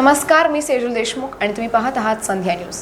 नमस्कार मी सेजल देशमुख आणि तुम्ही पाहत आहात संध्या न्यूज.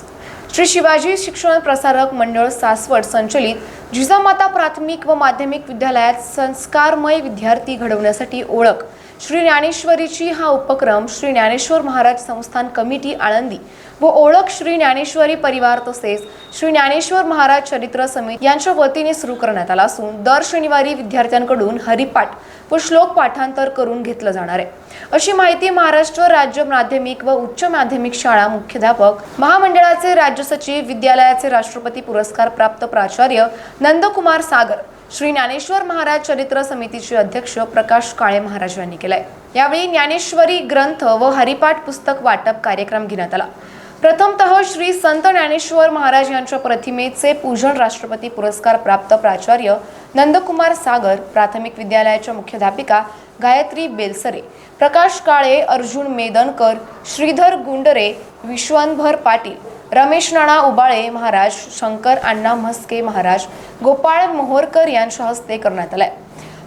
श्री शिवाजी शिक्षण प्रसारक मंडळ सासवड संचलित जिजामाता प्राथमिक व माध्यमिक विद्यालयात संस्कारमय विद्यार्थी घडवण्यासाठी ओळख श्री ज्ञानेश्वरीची हा उपक्रम श्री ज्ञानेश्वर महाराज संस्थान कमिटी आळंदी व ओळख श्री ज्ञानेश्वरी परिवार तसेच श्री ज्ञानेश्वर महाराज चरित्र समिती यांच्या वतीने सुरू करण्यात आला असून दर शनिवारी विद्यार्थ्यांकडून हरिपाठ व श्लोक पाठांतर करून घेतलं जाणार आहे. अशी माहिती महाराष्ट्र राज्य माध्यमिक व उच्च माध्यमिक शाळा मुख्याध्यापक महामंडळाचे राज्य सचिव विद्यालयाचे राष्ट्रपती पुरस्कार प्राप्त प्राचार्य नंदकुमार सागर श्री ज्ञानेश्वर महाराज चरित्र समितीचे अध्यक्ष प्रकाश काळे महाराज यांनी केलाय. यावेळी ज्ञानेश्वरी ग्रंथ व हरिपाठ पुस्तक वाटप कार्यक्रम घेण्यात आला. प्रथमतः श्री संत ज्ञानेश्वर महाराज यांच्या प्रतिमेचे पूजन राष्ट्रपती पुरस्कार प्राप्त प्राचार्य नंदकुमार सागर प्राथमिक विद्यालयाच्या मुख्याध्यापिका गायत्री बेलसरे प्रकाश काळे अर्जुन मेदनकर श्रीधर गुंडरे विश्वंभर पाटील रमेश नाणा उबाळे महाराज शंकर अण्णा म्हस्के महाराज गोपाळ मोहोरकर यांच्या हस्ते करण्यात आलाय.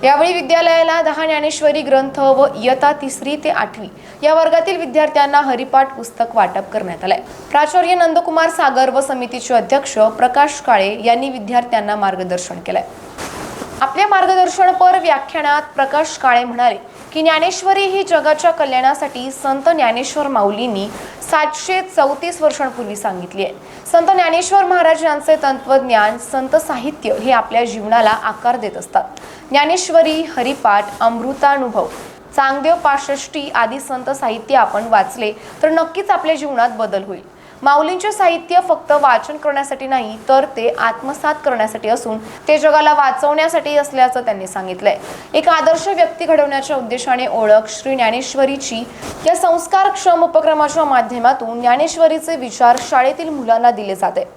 यावेळी विद्यालयाला दहा ज्ञानेश्वरी ग्रंथ व इयता तिसरी ते आठवी या वर्गातील विद्यार्थ्यांना हरिपाठ पुस्तक वाटप करण्यात आलंय. प्राचार्य नंदकुमार सागर व समितीचे अध्यक्ष प्रकाश काळे यांनी विद्यार्थ्यांना मार्गदर्शन केलंय. आपल्या मार्गदर्शनपर व्याख्यानात प्रकाश काळे म्हणाले की ज्ञानेश्वरी ही जगाच्या कल्याणासाठी संत ज्ञानेश्वर माऊलींनी सातशे चौतीस वर्षांपूर्वी सांगितली आहे. संत ज्ञानेश्वर महाराज यांचे तत्वज्ञान संत साहित्य हे आपल्या जीवनाला आकार देत असतात. ज्ञानेश्वरी हरिपाठ अमृतानुभव चांगदेव पासष्टी आदी संत साहित्य आपण वाचले तर नक्कीच आपल्या जीवनात बदल होईल. माऊलींचे साहित्य फक्त वाचन करण्यासाठी नाही तर ते आत्मसात करण्यासाठी असून ते जगाला वाचवण्यासाठी असल्याचं त्यांनी सांगितलंय. एक आदर्श व्यक्ती घडवण्याच्या उद्देशाने ओळख श्री ज्ञानेश्वरीची या संस्कारक्षम उपक्रमाच्या माध्यमातून ज्ञानेश्वरीचे विचार शाळेतील मुलांना दिले जाते.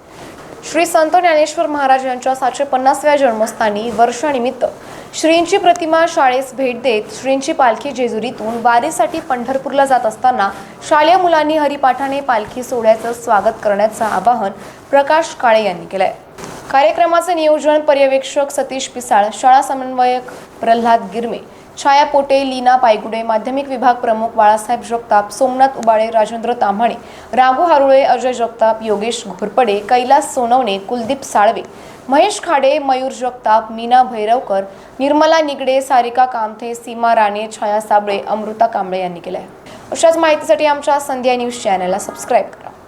श्री संत ज्ञानेश्वर महाराज यांच्या सातशे पन्नासव्या जन्मस्थानी वर्षानिमित्त श्रींची प्रतिमा शाळेस भेट देत श्रींची पालखी जेजुरीतून वारीसाठी पंढरपूरला जात असताना शालेय मुलांनी हरिपाठाने पालखी सोहळ्याचं स्वागत करण्याचं आवाहन प्रकाश काळे यांनी केलंय. कार्यक्रमाचे नियोजन पर्यवेक्षक सतीश पिसाळ शाळा समन्वयक प्रल्हाद गिरमे छाया पोटे लीना पायगुडे माध्यमिक विभाग प्रमुख बाळासाहेब जगताप सोमनाथ उबाळे राजेंद्र ताम्हाणे राघू हारुळे अजय जगताप योगेश घोरपडे कैलास सोनवणे कुलदीप साळवे महेश खाडे मयूर जगताप मीना भैरवकर निर्मला निगडे सारिका कामथे सीमा राणे छाया साबळे अमृता कांबळे यांनी केलं आहे अशाच माहितीसाठी आमच्या संध्या न्यूज चॅनलला सबस्क्राईब करा.